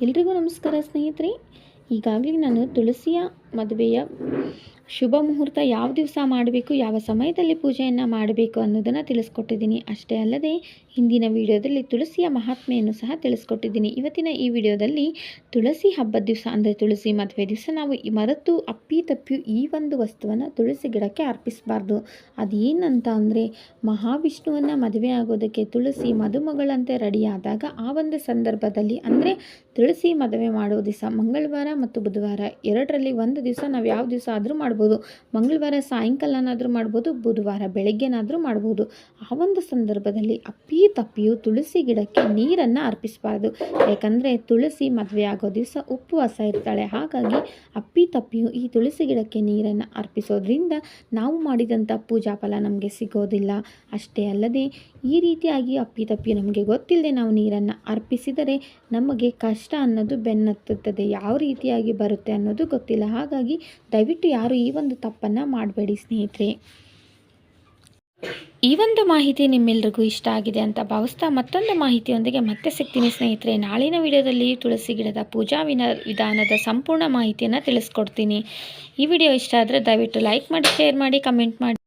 ಎಲ್ರಿಗೂ ನಮಸ್ಕಾರ ಸ್ನೇಹಿತರೆ. ಈಗಾಗಲೇ ನಾನು ತುಳಸಿಯ ಮದುವೆಯ ಶುಭ ಮುಹೂರ್ತ ಯಾವ ದಿವಸ ಮಾಡಬೇಕು, ಯಾವ ಸಮಯದಲ್ಲಿ ಪೂಜೆಯನ್ನು ಮಾಡಬೇಕು ಅನ್ನೋದನ್ನು ತಿಳಿಸ್ಕೊಟ್ಟಿದ್ದೀನಿ. ಅಷ್ಟೇ ಅಲ್ಲದೆ, ಹಿಂದಿನ ವಿಡಿಯೋದಲ್ಲಿ ತುಳಸಿಯ ಮಹಾತ್ಮೆಯನ್ನು ಸಹ ತಿಳಿಸ್ಕೊಟ್ಟಿದ್ದೀನಿ. ಇವತ್ತಿನ ಈ ವಿಡಿಯೋದಲ್ಲಿ ತುಳಸಿ ಹಬ್ಬದ ದಿವಸ ಅಂದರೆ ತುಳಸಿ ಮದುವೆ ದಿವಸ ನಾವು ಮರೆತು ಅಪ್ಪಿ ತಪ್ಪಿ ಈ ಒಂದು ವಸ್ತುವನ್ನು ತುಳಸಿ ಗಿಡಕ್ಕೆ ಅರ್ಪಿಸಬಾರ್ದು. ಅದೇನಂತ ಅಂದರೆ, ಮಹಾವಿಷ್ಣುವನ್ನು ಮದುವೆ ಆಗೋದಕ್ಕೆ ತುಳಸಿ ಮದುಮಗಳಂತೆ ರೆಡಿಯಾದಾಗ ಆ ಒಂದು ಸಂದರ್ಭದಲ್ಲಿ ಅಂದರೆ ತುಳಸಿ ಮದುವೆ ಮಾಡೋ ದಿವಸ ಮಂಗಳವಾರ ಮತ್ತು ಬುಧವಾರ ಎರಡರಲ್ಲಿ ಒಂದು ದಿವಸ ನಾವು ಯಾವ ದಿವಸ ಆದರೂ ಮಾಡ್ಬೋದು. ಮಂಗಳವಾರ ಸಾಯಂಕಾಲನಾದರೂ ಮಾಡ್ಬೋದು, ಬುಧವಾರ ಬೆಳಗ್ಗೆನಾದರೂ ಮಾಡ್ಬೋದು. ಆ ಒಂದು ಸಂದರ್ಭದಲ್ಲಿ ಅಪ್ಪಿ ತಪ್ಪಿಯು ತುಳಸಿ ಗಿಡಕ್ಕೆ ನೀರನ್ನು ಅರ್ಪಿಸಬಾರ್ದು. ಯಾಕಂದರೆ ತುಳಸಿ ಮದುವೆ ಆಗೋ ದಿವಸ ಉಪವಾಸ ಇರ್ತಾಳೆ. ಹಾಗಾಗಿ ಅಪ್ಪಿ ತಪ್ಪಿಯು ಈ ತುಳಸಿ ಗಿಡಕ್ಕೆ ನೀರನ್ನು ಅರ್ಪಿಸೋದ್ರಿಂದ ನಾವು ಮಾಡಿದಂಥ ಪೂಜಾ ಫಲ ನಮಗೆ ಸಿಗೋದಿಲ್ಲ. ಅಷ್ಟೇ ಅಲ್ಲದೆ ಈ ರೀತಿಯಾಗಿ ಅಪ್ಪಿ ತಪ್ಪಿ ನಮಗೆ ಗೊತ್ತಿಲ್ಲದೆ ನಾವು ನೀರನ್ನು ಅರ್ಪಿಸಿದರೆ ನಮಗೆ ಕಷ್ಟ ಅನ್ನೋದು ಬೆನ್ನತ್ತುತ್ತದೆ. ಯಾವ ರೀತಿಯಾಗಿ ಬರುತ್ತೆ ಅನ್ನೋದು ಗೊತ್ತಿಲ್ಲ. ಹಾಗಾಗಿ ದಯವಿಟ್ಟು ಯಾರು ಈ ಒಂದು ತಪ್ಪನ್ನು ಮಾಡಬೇಡಿ ಸ್ನೇಹಿತರೆ. ಈ ಒಂದು ಮಾಹಿತಿ ನಿಮ್ಮೆಲ್ರಿಗೂ ಇಷ್ಟ ಆಗಿದೆ ಅಂತ ಭಾವಿಸ್ತಾ ಮತ್ತೊಂದು ಮಾಹಿತಿಯೊಂದಿಗೆ ಮತ್ತೆ ಸಿಗ್ತೀನಿ ಸ್ನೇಹಿತರೆ. ನಾಳಿನ ವಿಡಿಯೋದಲ್ಲಿ ತುಳಸಿ ಗಿಡದ ಪೂಜಾ ವಿನ ವಿಧಾನದ ಸಂಪೂರ್ಣ ಮಾಹಿತಿಯನ್ನು ತಿಳಿಸ್ಕೊಡ್ತೀನಿ. ಈ ವಿಡಿಯೋ ಇಷ್ಟ ಆದರೆ ದಯವಿಟ್ಟು ಲೈಕ್ ಮಾಡಿ, ಶೇರ್ ಮಾಡಿ, ಕಮೆಂಟ್ ಮಾಡಿ.